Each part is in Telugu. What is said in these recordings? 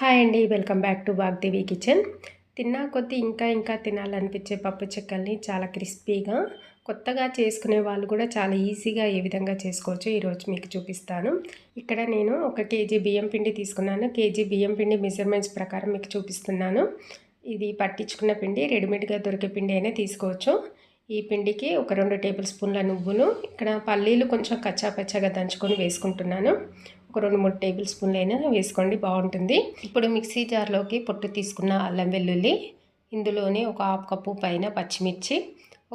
హాయ్ అండి welcome back to Vagdevi kitchen. తిన్నా కొద్దీ ఇంకా ఇంకా తినాలనిపించే పప్పు చెక్కల్ని చాలా క్రిస్పీగా కొత్తగా చేసుకునే వాళ్ళు కూడా చాలా ఈజీగా ఏ విధంగా చేసుకోవచ్చు ఈరోజు మీకు చూపిస్తాను. ఇక్కడ నేను ఒక కేజీ బియ్యం పిండి తీసుకున్నాను. కేజీ బియ్యం పిండి మెజర్మెంట్స్ ప్రకారం మీకు చూపిస్తున్నాను. ఇది పట్టించుకున్న పిండి రెడీమేడ్గా దొరికే పిండి అయినా తీసుకోవచ్చు. ఈ పిండికి ఒక రెండు టేబుల్ స్పూన్ల నువ్వులు ఇక్కడ పల్లీలు కొంచెం కచ్చా పచ్చగా దంచుకొని వేసుకుంటున్నాను. ఒక రెండు మూడు టేబుల్ స్పూన్లు అయినా వేసుకోండి బాగుంటుంది. ఇప్పుడు మిక్సీ జార్లోకి పొట్టు తీసుకున్న అల్లం వెల్లుల్లి ఇందులోనే ఒక హాఫ్ కప్పు పైన పచ్చిమిర్చి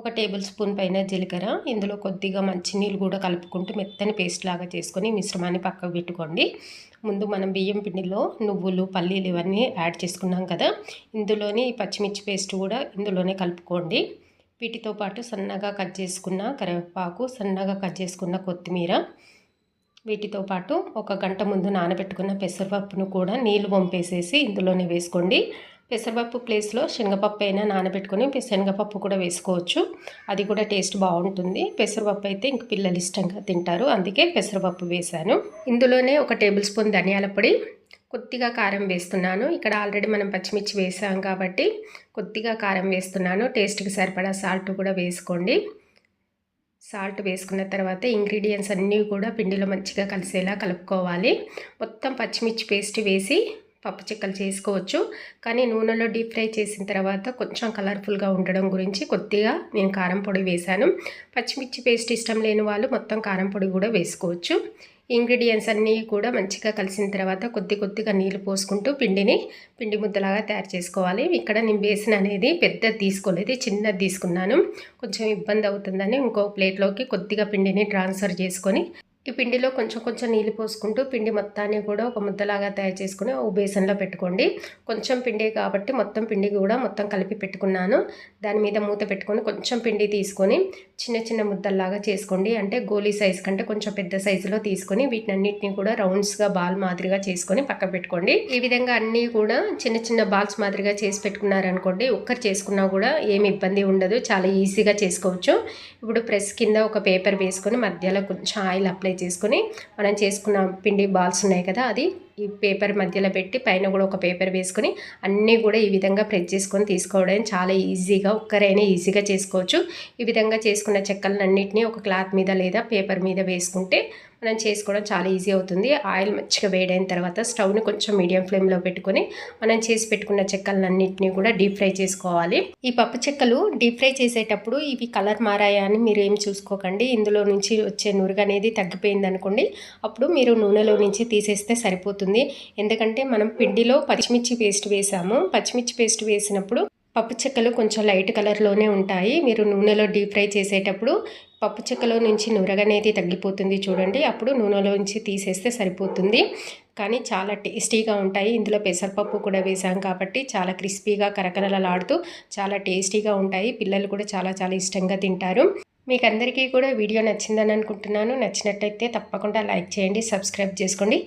ఒక టేబుల్ స్పూన్ పైన జీలకర్ర ఇందులో కొద్దిగా మంచినీళ్ళు కూడా కలుపుకుంటూ మెత్తని పేస్ట్ లాగా చేసుకొని మిశ్రమాన్ని పక్కకు పెట్టుకోండి. ముందు మనం బియ్యం పిండిలో నువ్వులు పల్లీలు ఇవన్నీ యాడ్ చేసుకున్నాం కదా ఇందులోని పచ్చిమిర్చి పేస్ట్ కూడా ఇందులోనే కలుపుకోండి. వీటితో పాటు సన్నగా కట్ చేసుకున్న కరివేపాకు సన్నగా కట్ చేసుకున్న కొత్తిమీర వీటితో పాటు ఒక గంట ముందు నానబెట్టుకున్న పెసరపప్పును కూడా నీళ్ళు పంపేసేసి ఇందులోనే వేసుకోండి. పెసరపప్పు ప్లేస్లో శనగపప్పు అయినా నానబెట్టుకొని శనగపప్పు కూడా వేసుకోవచ్చు. అది కూడా టేస్ట్ బాగుంటుంది. పెసరపప్పు అయితే ఇంక పిల్లలు ఇష్టంగా తింటారు. అందుకే పెసరపప్పు వేశాను. ఇందులోనే ఒక టేబుల్ స్పూన్ ధనియాల పొడి కొద్దిగా కారం వేస్తున్నాను. ఇక్కడ ఆల్రెడీ మనం పచ్చిమిర్చి వేసాం కాబట్టి కొద్దిగా కారం వేస్తున్నాను. టేస్ట్కి సరిపడా సాల్ట్ కూడా వేసుకోండి. సాల్ట్ వేసుకున్న తర్వాత ఇంగ్రీడియంట్స్ అన్నీ కూడా పిండిలో మంచిగా కలిసేలా కలుపుకోవాలి. మొత్తం పచ్చిమిర్చి పేస్ట్ వేసి పప్పు చిక్కలు చేసుకోవచ్చు. కానీ నూనెలో డీప్ ఫ్రై చేసిన తర్వాత కొంచెం కలర్ఫుల్గా ఉండడం గురించి కొద్దిగా నేను కారం పొడి వేశాను. పచ్చిమిర్చి పేస్ట్ ఇష్టం లేని వాళ్ళు మొత్తం కారం పొడి కూడా వేసుకోవచ్చు. ఇంగ్రీడియంట్స్ అన్నీ కూడా మంచిగా కలిసిన తర్వాత కొద్ది కొద్దిగా నీళ్ళు పోసుకుంటూ పిండిని పిండి ముద్దలాగా తయారు చేసుకోవాలి. ఇక్కడ నేను బేసిన్ అనేది పెద్దది తీసుకోలేదు చిన్నది తీసుకున్నాను. కొంచెం ఇబ్బంది అవుతుందని ఇంకో ప్లేట్లోకి కొద్దిగా పిండిని ట్రాన్స్ఫర్ చేసుకొని ఈ పిండిలో కొంచెం కొంచెం నీళ్ళు పోసుకుంటూ పిండి మొత్తాన్ని కూడా ఒక ముద్దలాగా తయారు చేసుకుని ఓ బేసన్లో పెట్టుకోండి. కొంచెం పిండి కాబట్టి మొత్తం పిండి కూడా మొత్తం కలిపి పెట్టుకున్నాను. దాని మీద మూత పెట్టుకొని కొంచెం పిండి తీసుకొని చిన్న చిన్న ముద్దల్లాగా చేసుకోండి. అంటే గోలీ సైజ్ కంటే కొంచెం పెద్ద సైజులో తీసుకొని వీటినన్నిటిని కూడా రౌండ్స్గా బాల్ మాదిరిగా చేసుకొని పక్క పెట్టుకోండి. ఈ విధంగా అన్నీ కూడా చిన్న చిన్న బాల్స్ మాదిరిగా చేసి పెట్టుకున్నారనుకోండి ఒక్కరు చేసుకున్నా కూడా ఏమి ఇబ్బంది ఉండదు. చాలా ఈజీగా చేసుకోవచ్చు. ఇప్పుడు ప్రెస్ కింద ఒక పేపర్ వేసుకొని మధ్యలో కొంచెం ఆయిల్ అప్లై చేసుకొని మనం చేసుకున్న పిండి బాల్స్ ఉన్నాయి కదా అది ఈ పేపర్ మధ్యలో పెట్టి పైన కూడా ఒక పేపర్ వేసుకొని అన్నీ కూడా ఈ విధంగా ప్రెస్ చేసుకొని తీసుకోవడం చాలా ఈజీగా ఒక్కరైనా ఈజీగా చేసుకోవచ్చు. ఈ విధంగా చేసుకున్న చెక్కలన్నింటినీ ఒక క్లాత్ మీద లేదా పేపర్ మీద వేసుకుంటే మనం చేసుకోవడం చాలా ఈజీ అవుతుంది. ఆయిల్ మంచిగా వేడైన తర్వాత స్టవ్ని కొంచెం మీడియం ఫ్లేమ్లో పెట్టుకొని మనం చేసి పెట్టుకున్న చెక్కలన్నింటినీ కూడా డీప్ ఫ్రై చేసుకోవాలి. ఈ పప్పు చెక్కలు డీప్ ఫ్రై చేసేటప్పుడు ఇవి కలర్ మారాయా అని మీరు ఏం చూసుకోకండి. ఇందులో నుంచి వచ్చే నురుగు అనేది తగ్గిపోయింది అనుకోండి అప్పుడు మీరు నూనెలో నుంచి తీసేస్తే సరిపోతుంది. సరిపోతుంది ఎందుకంటే మనం పిండిలో పచ్చిమిర్చి పేస్ట్ వేసాము. పచ్చిమిర్చి పేస్ట్ వేసినప్పుడు పప్పు చెక్కలు కొంచెం లైట్ కలర్లోనే ఉంటాయి. మీరు నూనెలో డీప్ ఫ్రై చేసేటప్పుడు పప్పు చెక్కలో నుంచి నురగనేది తగ్గిపోతుంది చూడండి. అప్పుడు నూనెలో నుంచి తీసేస్తే సరిపోతుంది. కానీ చాలా టేస్టీగా ఉంటాయి. ఇందులో పెసరపప్పు కూడా వేసాం కాబట్టి చాలా క్రిస్పీగా కరకరలాడుతూ చాలా టేస్టీగా ఉంటాయి. పిల్లలు కూడా చాలా చాలా ఇష్టంగా తింటారు. మీకు అందరికీ కూడా వీడియో నచ్చిందని అనుకుంటున్నాను. నచ్చినట్టయితే తప్పకుండా లైక్ చేయండి సబ్స్క్రైబ్ చేసుకోండి.